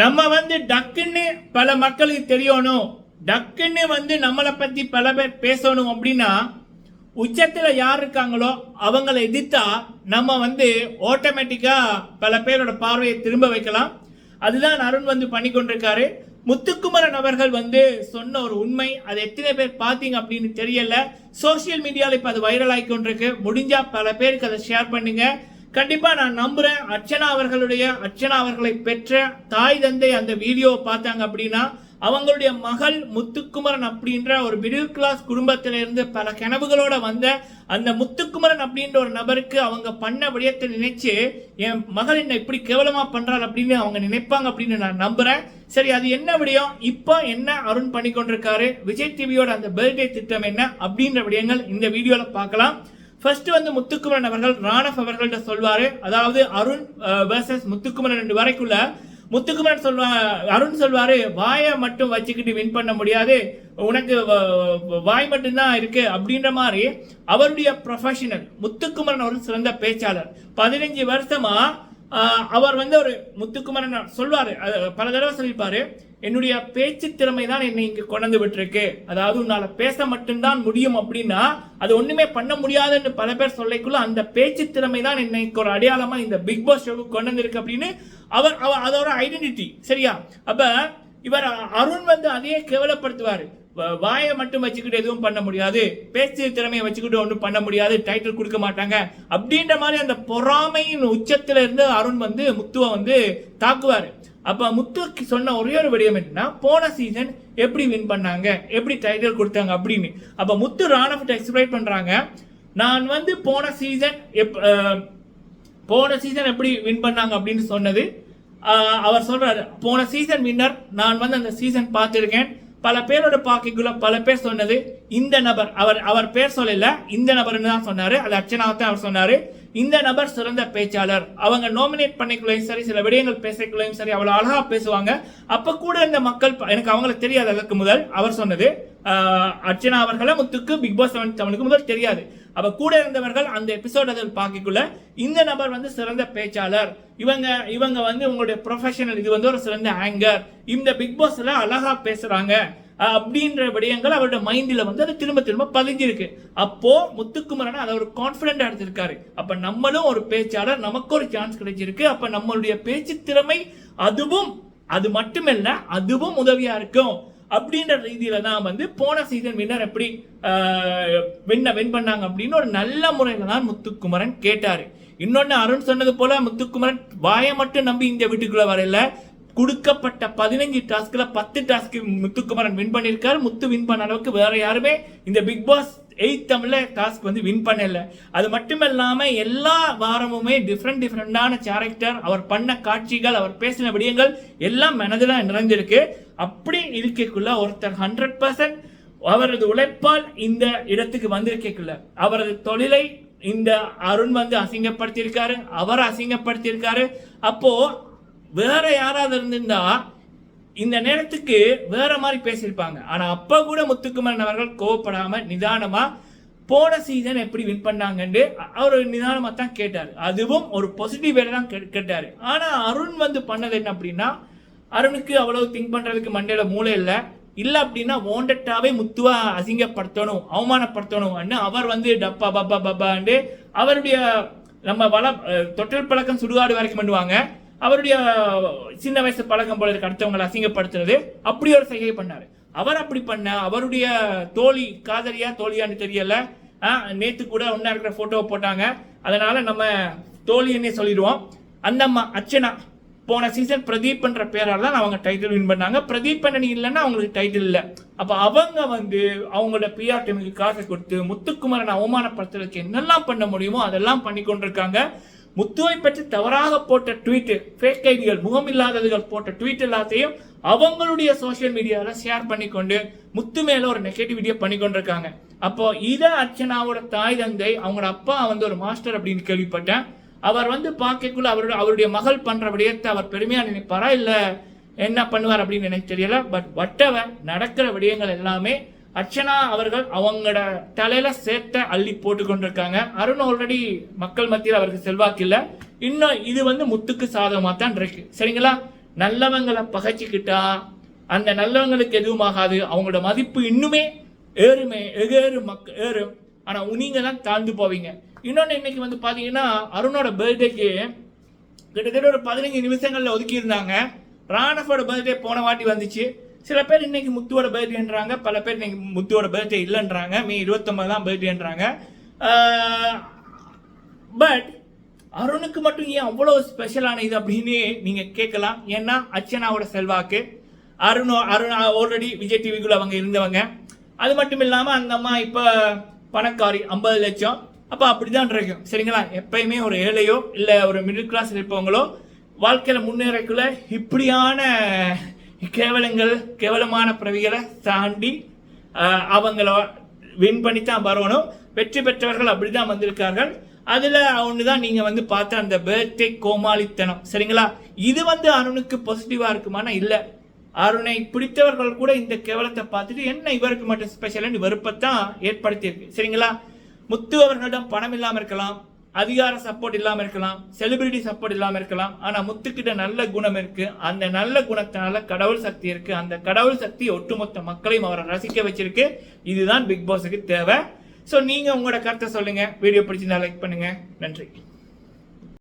நம்ம வந்து டக்குன்னு பல மக்களுக்கு தெரியணும். டக்குன்னு வந்து நம்மளை பத்தி பல பேர் பேசணும் அப்படின்னா உச்சத்தில் யார் இருக்காங்களோ அவங்கள எதிர்த்தா நம்ம வந்து ஆட்டோமேட்டிக்கா பல பேரோட பார்வையை திரும்ப வைக்கலாம். அதுதான் அருண் வந்து பண்ணி கொண்டிருக்காரு. முத்துக்குமரன் அவர்கள் வந்து சொன்ன ஒரு உண்மை அது எத்தனை பேர் பார்த்தீங்க அப்படின்னு தெரியல. சோஷியல் மீடியாவில் இப்போ அது வைரல் ஆகி கொண்டிருக்கு. முடிஞ்சா பல பேருக்கு அதை ஷேர் பண்ணுங்கள் கண்டிப்பா நான் நம்புறேன். அர்ச்சனா அவர்களுடைய அர்ச்சனா அவர்களை பெற்ற தாய் தந்தை அந்த வீடியோவை பார்த்தாங்க அப்படின்னா அவங்களுடைய மகள் முத்துக்குமரன் அப்படின்ற ஒரு மிடில் கிளாஸ் குடும்பத்திலிருந்து பல கனவுகளோட வந்த அந்த முத்துக்குமரன் அப்படின்ற ஒரு நபருக்கு அவங்க பண்ண விடயத்தை நினைச்சு என் மகள் என்ன இப்படி கேவலமா பண்றாள் அப்படின்னு அவங்க நினைப்பாங்க அப்படின்னு நான் நம்புறேன். சரி அது என்ன விடயம்? இப்போ என்ன அருண் பண்ணி கொண்டிருக்காரு விஜய் டிவியோட அந்த பர்த்டே திட்டம் என்ன? அப்படின்ற விடயங்கள் இந்த வீடியோவில் பார்க்கலாம். ஃபர்ஸ்ட் வந்து முத்துக்குமரன் அவர்கள் ராணப் அவர்கள்ட்ட சொல்வாரு. அதாவது அருண் வேர்சஸ் முத்துக்குமரன் ரெண்டு வரைக்குள்ள. முத்துக்குமரன் சொல்வா அருண் சொல்வாரு வாயை மட்டும் வச்சுக்கிட்டு வின் பண்ண முடியாது. உனக்கு வாய் மட்டும்தான் இருக்கு. அப்படின்ற மாதிரி அவருடைய ப்ரொஃபஷனல் முத்துக்குமரன் ஒரு சிறந்த பேச்சாளர். பதினஞ்சு வருஷமா அவர் வந்து ஒரு முத்துக்குமரன் சொல்வாரு. பல தடவை சொல்லியிருப்பாரு. என்னுடைய பேச்சு திறமை தான் என்னை இங்கு கொண்டு விட்டுருக்கு. அதாவது உன்னால் பேச மட்டும்தான் முடியும் அப்படின்னா அது ஒன்றுமே பண்ண முடியாதுன்னு பல பேர் சொல்லிக்குள்ள அந்த பேச்சு திறமை தான் என்னை ஒரு அடையாளமாக இந்த பிக் பாஸ் ஷோவுக்கு கொண்டு வந்திருக்கு அப்படின்னு அவர் அவர் அதோட ஐடென்டிட்டி சரியா? அப்போ இவர் அருண் வந்து அதையே கேவலப்படுத்துவார். வ- வாயை மட்டும் வச்சுக்கிட்டு எதுவும் பண்ண முடியாது. பேச்சு திறமையை வச்சுக்கிட்டு ஒன்றும் பண்ண முடியாது. டைட்டில் கொடுக்க மாட்டாங்க. அப்படின்ற மாதிரி அந்த பொறாமையின் உச்சத்தில் இருந்து அருண் வந்து முத்துவை வந்து தாக்குவார். அப்போ முத்துக்கு சொன்ன ஒரே ஒரு விடயம் என்னன்னா போன சீசன் எப்படி வின் பண்ணாங்க எப்படி டைட்டில் கொடுத்தாங்க அப்படின்னு. அப்போ முத்து ராணவத்தை எக்ஸ்பிளைன் பண்ணுறாங்க நான் வந்து போன சீசன் எப் போன சீசன் எப்படி வின் பண்ணாங்க அப்படின்னு சொன்னது. அவர் சொல்கிறார் போன சீசன் வின்னர் நான் வந்து அந்த சீசன் பார்த்துருக்கேன். பல பேரோட பாக்கிக்குள்ள பல பேர் சொன்னது. இந்த நபர் அவர் அவர் பேர் சொல்லல இந்த நபர்னு தான் சொன்னாரு. அது அர்ச்சனாவை தான் அவர் சொன்னாரு. இந்த நபர் சிறந்த பேச்சாளர். அவங்க நாமினேட் பண்ணிக்கலையும் சரி சில விடயங்கள் பேசக்குள்ளையும் சரி அவ்வளோ அழகா பேசுவாங்க. அப்ப கூட இந்த மக்கள் எனக்கு அவங்களுக்கு தெரியாது அதற்கு முதல். அவர் சொன்னது அர்ச்சனா அவர்களை முத்துக்கு பிக் பாஸ் செவன் தமிழுக்கு முதல் தெரியாது. அப்போ கூட இருந்தவர்கள் அந்த எபிசோட் அதில் பார்க்கக்குள்ள இந்த நபர் வந்து சிறந்த பேச்சாளர். இவங்க இவங்க வந்து உங்களுடைய ப்ரொஃபஷனல் இது வந்து ஒரு சிறந்த ஆங்கர் இந்த பிக் பாஸ்ல அழகா பேசுறாங்க. அப்படின்ற விடயங்கள் அவரோட மைண்டில் வந்து அது திரும்ப திரும்ப பதிஞ்சிருக்கு. அப்போ முத்துக்குமரன் அதை ஒரு கான்பிடண்டா எடுத்திருக்காரு. அப்ப நம்மளும் ஒரு பேச்சாளர் நமக்கு ஒரு சான்ஸ் கிடைச்சிருக்கு. அப்ப நம்மளுடைய பேச்சு திறமை அதுவும் அது மட்டுமல்ல அதுவும் உதவியா இருக்கும். அப்படின்ற ரீதியில தான் வந்து போன சீசன் வின்னர் எப்படி வின்ன வின் பண்ணாங்க அப்படின்னு ஒரு நல்ல முறையில தான் முத்துக்குமரன் கேட்டாரு. இன்னொன்னு அருண் சொன்னது போல முத்துக்குமரன் வாயை மட்டும் நம்பி இந்த வீட்டுக்குள்ள வரல கொடுக்கப்பட்ட பதினஞ்சு டாஸ்க்ல பத்து டாஸ்க் முத்துக்குமரன் வின் பண்ணியிருக்காரு. முத்து வின் பண்ண அளவுக்கு வேற யாருமே இந்த பிக் பாஸ் எயிட் தமிழ்ல டாஸ்க் வந்து வின் பண்ணல. அது மட்டும் இல்லாமல் எல்லா வாரமுமே டிஃப்ரெண்ட் டிஃப்ரெண்டான கேரக்டர் அவர் பண்ண காட்சிகள் அவர் பேசின விடயங்கள் எல்லாம் மனதில் நிறைஞ்சிருக்கு. அப்படி இருக்கக்குள்ள ஒருத்தர் ஹண்ட்ரட் பர்சன்ட் அவரது உழைப்பால் இந்த இடத்துக்கு வந்திருக்கக்குள்ள அவரது தொழிலை இந்த அருண் வந்து அசிங்கப்படுத்தியிருக்காரு அவர் அசிங்கப்படுத்தியிருக்காரு. அப்போ வேற யாராவது இருந்திருந்தா இந்த நேரத்துக்கு வேற மாதிரி பேசியிருப்பாங்க. ஆனா அப்ப கூட முத்துக்குமரன் அவர்கள் கோவப்படாம நிதானமா போன சீசன் எப்படி வின் பண்ணாங்கன்னு அவர் நிதானமா தான் கேட்டார். அதுவும் ஒரு பாசிட்டிவ் வேலை தான் கே- கேட்டாரு. ஆனா அருண் வந்து பண்ணது என்ன அப்படின்னா அருணுக்கு அவ்வளவு திங்க் பண்றதுக்கு மண்டையில மூளை இல்லை. இல்லை அப்படின்னா ஓண்டட்டாவே முத்துவா அசிங்கப்படுத்தணும் அவமானப்படுத்தணும் அவர் வந்து டப்பா பப்பா பப்பாண்டு அவருடைய நம்ம வள தொற்றல் தொட்டில் பழக்கம் சுடுகாடு வரைக்கும் பண்ணுவாங்க. அவருடைய சின்ன வயசு பழக்கம் போல இருக்க அடுத்தவங்களை அசிங்கப்படுத்துறது. அப்படி ஒரு செய்கை பண்ணார். அவர் அப்படி பண்ண அவருடைய தோழி காதலியா தோழியான்னு தெரியல. நேத்து கூட ஒன்னா இருக்கிற போட்டோவை போட்டாங்க. அதனால நம்ம தோழின்னே சொல்லிடுவோம். அந்த அம்மா அர்ச்சனா போன சீசன் பிரதீப் என்ற தான் அவங்க டைட்டில் வின் பண்ணாங்க. பிரதீப் பண்ணி இல்லைன்னா அவங்களுக்கு டைட்டில் இல்லை. அப்போ அவங்க வந்து அவங்களோட பிஆர் டீமுக்கு காசு கொடுத்து முத்துக்குமரன் அவமானப்படுத்துறதுக்கு என்னெல்லாம் பண்ண முடியுமோ அதெல்லாம் பண்ணி கொண்டிருக்காங்க முத்துவை பற்றி தவறாக போட்ட ட்வீட்டு ஃபேக் ஐடிகள் முகமில்லாததுகள் போட்ட ட்வீட் எல்லாத்தையும் அவங்களுடைய சோஷியல் மீடியாவில் ஷேர் பண்ணிக்கொண்டு முத்து மேலே ஒரு நெகட்டிவிட்டியை பண்ணி கொண்டிருக்காங்க. அப்போ இத அர்ச்சனாவோட தாய் தந்தை அவங்களோட அப்பா வந்து ஒரு மாஸ்டர் அப்படின்னு கேள்விப்பட்டேன். அவர் வந்து பார்க்கக்குள்ள அவருடைய அவருடைய மகள் பண்ணுற விடயத்தை அவர் பெருமையாக நினைப்பாரா இல்லை என்ன பண்ணுவார் அப்படின்னு எனக்கு தெரியல. பட் வட்டவர் நடக்கிற விடயங்கள் எல்லாமே அர்ச்சனா அவர்கள் அவங்களோட தலையில சேர்த்த அள்ளி போட்டு கொண்டிருக்காங்க அருண் ஆல்ரெடி மக்கள் மத்தியில் அவருக்கு செல்வாக்கு இல்லை. இன்னும் இது வந்து முத்துக்கு சாதகமா தான் இருக்கு. சரிங்களா? நல்லவங்களை பகைச்சிக்கிட்டா அந்த நல்லவங்களுக்கு எதுவும் ஆகாது அவங்களோட மதிப்பு இன்னுமே ஏறுமே ஏறு மக்க ஏறும் ஆனால் நீங்கள் தான் தாழ்ந்து போவீங்க. இன்னொன்று இன்னைக்கு வந்து பார்த்தீங்கன்னா அருணோட பர்த்டேக்கு கிட்டத்தட்ட ஒரு பதினஞ்சு நிமிஷங்களில் ஒதுக்கியிருந்தாங்க. ராணஃபோட பர்த்டே போன வாட்டி வந்துச்சு. சில பேர் இன்னைக்கு முத்துவோட பர்த்டேன்றாங்க பல பேர் இன்னைக்கு முத்துவோட பர்த்டே இல்லைன்றாங்க. மே இருபத்தொம்பது தான் பர்த்டேன்றாங்க பட் அருணுக்கு மட்டும் ஏன் அவ்வளோ ஸ்பெஷலான இது அப்படின்னு நீங்கள் கேட்கலாம். ஏன்னா அர்ச்சனாவோட செல்வாக்கு அருணோ அருண் ஆல்ரெடி விஜய் டிவிக்குள்ள அவங்க இருந்தவங்க. அது மட்டும் இல்லாமல் அந்த அம்மா இப்போ பணக்காரி ஐம்பது லட்சம். அப்ப அப்படிதான் இருக்கும். சரிங்களா? எப்பயுமே ஒரு ஏழையோ இல்லை ஒரு மிடில் கிளாஸ் இருப்பவங்களோ வாழ்க்கையில் முன்னேறக்குள்ள இப்படியான கேவலங்கள் கேவலமான பிறவிகளை தாண்டி அவங்கள வின் பண்ணி தான் வரணும். வெற்றி பெற்றவர்கள் அப்படி தான் வந்திருக்கார்கள். அதில் ஒன்று தான் நீங்கள் வந்து பார்த்த அந்த பர்த்டே கோமாளித்தனம். சரிங்களா? இது வந்து அருணுக்கு பாசிட்டிவாக இருக்குமானா? இல்லை. அருணை பிடித்தவர்கள் கூட இந்த கேவலத்தை பார்த்துட்டு என்ன இவருக்கு மட்டும் ஸ்பெஷல்னு வெறுப்பத்தான் ஏற்படுத்தியிருக்கு. சரிங்களா? முத்து அவர்களிடம் பணம் இல்லாமல் இருக்கலாம். அதிகார சப்போர்ட் இல்லாமல் இருக்கலாம் செலிபிரிட்டி சப்போர்ட் இல்லாமல் இருக்கலாம். ஆனால் முத்துக்கிட்ட நல்ல குணம் இருக்குது அந்த நல்ல குணத்தினால கடவுள் சக்தி இருக்குது அந்த கடவுள் சக்தி ஒட்டுமொத்த மக்களையும் அவரை ரசிக்க வச்சிருக்கு. இதுதான் பிக் பாஸுக்கு தேவை. ஸோ நீங்கள் உங்களோட கருத்தை சொல்லுங்கள் வீடியோ பிடிச்சிருந்தா லைக் பண்ணுங்கள் நன்றி.